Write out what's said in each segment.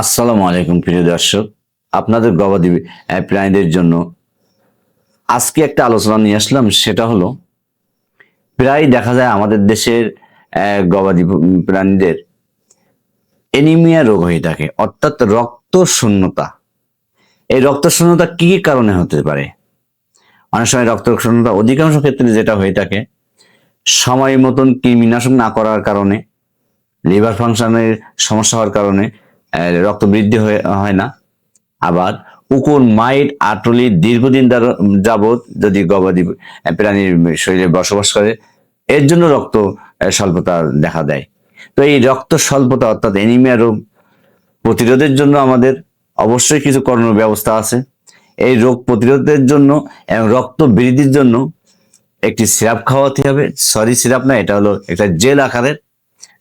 আসসালামু আলাইকুম, প্রিয় দর্শক। আপনাদের গবাদি প্রাণীদের জন্য আজকে একটা আলোচনা নিয়ে আসলাম, সেটা হলো, প্রায় দেখা যায় আমাদের দেশের গবাদি প্রাণীদের এনিমিয়া রোগ হয়ে থাকে, অর্থাৎ রক্ত শূন্যতা এই রক্ত শূন্যতা কি কারণে হতে পারে? অনেক সময় রক্ত শূন্যতা অধিকাংশ ক্ষেত্রে যেটা হয়ে থাকে, সময় মতন কৃমিনাশক না করার কারণে লিভার ফাংশনের সমস্যা হওয়ার কারণে রক্ত বৃদ্ধি হয়ে- না। আবার উকুন, মাইট আটলি দীর্ঘদিন যাবৎ যদি গবাদি প্রাণীর শরীরে বসবাস করে, এর জন্য রক্ত স্বল্পতা দেখা দেয়। তো এই রক্ত স্বল্পতা অর্থাৎ এনিমিয়া রোগ প্রতিরোধের জন্য আমাদের অবশ্যই কিছু করণীয় ব্যবস্থা আছে। এই রোগ প্রতিরোধের জন্য এবং রক্ত বৃদ্ধির জন্য একটি সিরাপ খাওয়াতে হবে। সরি, সিরাপ না, এটা হলো একটা জেল আকারের।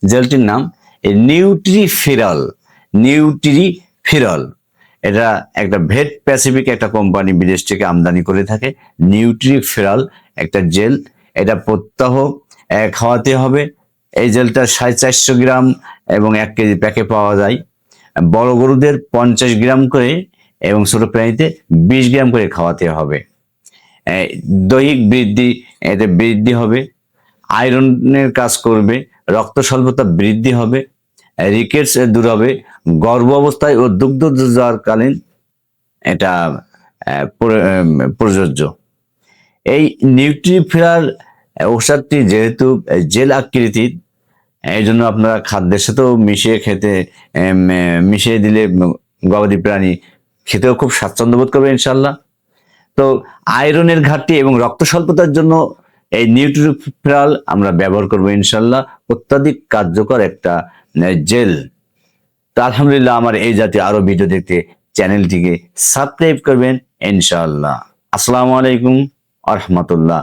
জেলটির নাম নিউট্রিফিরল। নিউট্রিফিরল এটা একটা ভেট প্যাসিফিক একটা কোম্পানি বিদেশ থেকে আমদানি করে থাকে। নিউট্রিফিরল একটা জেল। এটা প্রত্যাহ খাওয়াতে হবে। এই জেলটা সাড়ে চারশো গ্রাম এবং এক কেজি প্যাকে পাওয়া যায়। বড় গরুদের পঞ্চাশ গ্রাম করে এবং ছোট প্রাণীতে বিশ গ্রাম করে খাওয়াতে হবে। দৈহিক বৃদ্ধি, এতে বৃদ্ধি হবে। আয়রনের কাজ করবে। রক্ত স্বল্পতা বৃদ্ধি হবে। রিকেটস দূর হবে গর্ভ অবস্থায় ও দুগ্ধ কালীন এটা প্রযোজ্য। এই নিউট্রিফিয়ার ঔষধটি যেহেতু জেল আকৃতির এই জন্য আপনারা খাদ্যের সাথেও মিশিয়ে খেতে মিশিয়ে দিলে গবাদি প্রাণী খেতেও খুব স্বাচ্ছন্দ্য বোধ করবে ইনশাল্লাহ তো আয়রনের ঘাটতি এবং রক্ত স্বল্পতার জন্য এই নিউট্রিফিরাল আমরা ব্যবহার করব ইনশাল্লাহ। অত্যাধিক কার্যকর একটা জেল তো আলহামদুলিল্লাহ আমার এই জাতীয় আরও ভিডিও দেখতে চ্যানেলটিকে সাবস্ক্রাইব করবেন ইনশাআল্লাহ আসসালামু আলাইকুম আ